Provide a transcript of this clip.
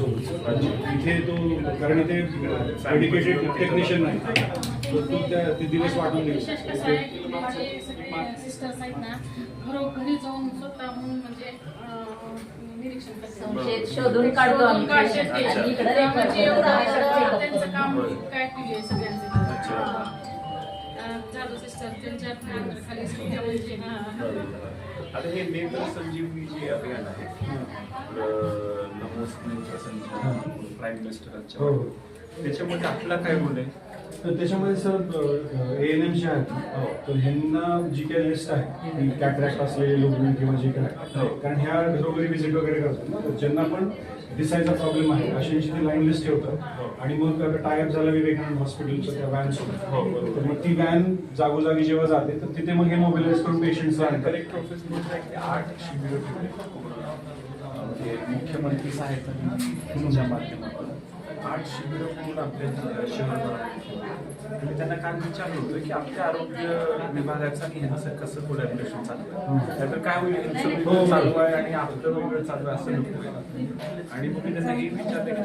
इथे तो कारण इथे डेडिकेटेड टेक्निशियन नाही. तर तो त्या ते दिवस वाटून सिस्टर्स आहेत ना घरोघरी जाऊन स्वतःहून म्हणजे निरीक्षण शोधून काढतो म्हणजे. त्यांचं काम. काय सगळ्यांचं. आता हे नेत्र संजीवनी जे अभियान आहे प्राईम मिनिस्टरांच्या हो. त्याच्यामध्ये आपला काय रोल आहे? तर त्याच्यामध्ये सर एन एम जे आहेत तर ह्यांना जी काही लिस्ट आहे की कॅटरॅक्ट असलेले लोक किंवा जे काय हो. कारण ह्या घरोघरी व्हिजिट वगैरे करतात ना तर ज्यांना पण दिसायचा प्रॉब्लेम आहे अशांची ती लाईन लिस्ट ठेवतात. आणि मग टायअप झाला विवेकानंद हॉस्पिटलच्या त्या व्हॅन हो, बरोबर. तर मग ती व्हॅन जागोजागी जेव्हा जाते तर तिथे मग हे मोबिलाइज करून पेशंट्सला आणतात. कलेक्टर की आठ शिबिरं ठेवली. मुख्यमंत्री सहायता निधीच्या माध्यमातून आठ शिबिरं पूर्ण आपल्या शहरभरात आणि त्यांना काल विचारलं होतं की आपल्या आरोग्य विभागाचं आणि ह्यांचं कसं कोलॅबरेशन चालू आहे? नाहीतर काय होईल? यांचं वेगळं चालू आहे आणि आपलं वेगळं चालू आहे असं नको आणि मग मी त्यांना हे विचारलं की